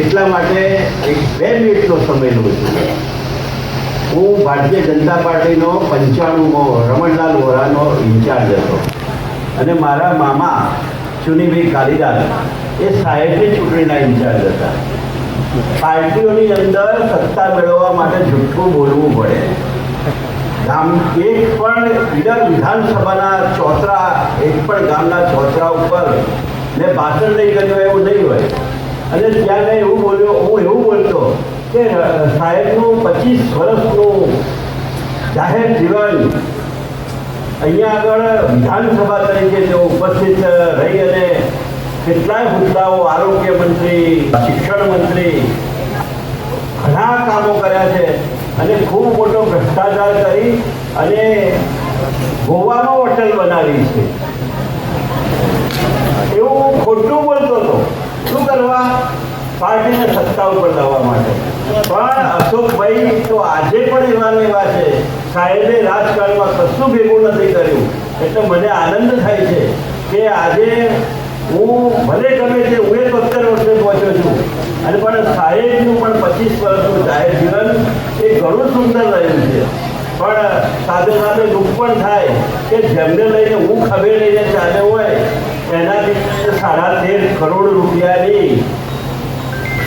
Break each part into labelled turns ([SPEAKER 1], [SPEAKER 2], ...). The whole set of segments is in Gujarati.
[SPEAKER 1] એટલા માટે એક બે મિનિટનો સમય લઉં છું હું ભારતીય જનતા પાર્ટીનો પંચાણુંમો રમણલાલ વોરાનો ઇન્ચાર્જ હતો. અને મારા મામા ચુનીભાઈ કાલિદાસ એ સાહેબની ચૂંટણીના ઇન્ચાર્જ હતા. પાર્ટીઓની અંદર સત્તા મેળવવા માટે જૂઠું બોલવું પડે. ગામ એક પણ ઇડર વિધાનસભાના ચોતરા એક પણ ગામના ચોતરા ઉપર મેં ભાષણ નહીં કર્યું એવું નહીં હોય. અને ત્યાં મેં એવું બોલ્યો, હું એવું બોલતો કે સાહેબનું પચીસ વર્ષનું જાહેર જીવન અહીંયા આગળ વિધાનસભા તરીકે તેઓ ઉપસ્થિત રહી અને કેટલાય મુદ્દાઓ આરોગ્ય મંત્રી, શિક્ષણ મંત્રી, ઘણા કામો કર્યા છે અને ખૂબ મોટો ભ્રષ્ટાચાર કરી અને ગોવામાં હોટલ બનાવી છે. એવું ખોટું બોલતો કરવા પાર્ટીને સત્તા ઉપર લાવવા માટે. પણ અશોકભાઈ તો આજે પણ એવા એવા છે. સાહેબે રાજકારણમાં કશું ભેગું નથી કર્યું. એટલે મને આનંદ થાય છે કે આજે હું ભલે ગમે તે હું એક સત્તર વર્ષે પહોંચ્યો છું, અને પણ સાહેબનું પણ પચીસ વર્ષનું જાહેર જીવન એ ઘણું સુંદર રહ્યું છે. પણ સાથે સાથે દુઃખ પણ થાય કે જેમને લઈને હું ખભે લઈને ચાલ્યો હોય સાડા તેર કરોડ રૂપિયાની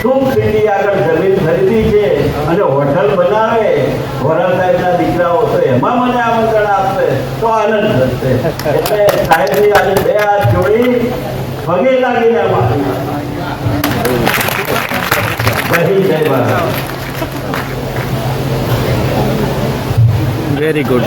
[SPEAKER 1] શું સિટી આગળ જમીન ખરીદી છે અને હોટલ બનાવે, વોરા સાહેબના દીકરાઓ તો એમાં મને આમંત્રણ આપશે, તો આનંદ થશે. એટલે સાહેબની આજે બે હાથ જોડી પગે લાગીને
[SPEAKER 2] વેરી ગુડ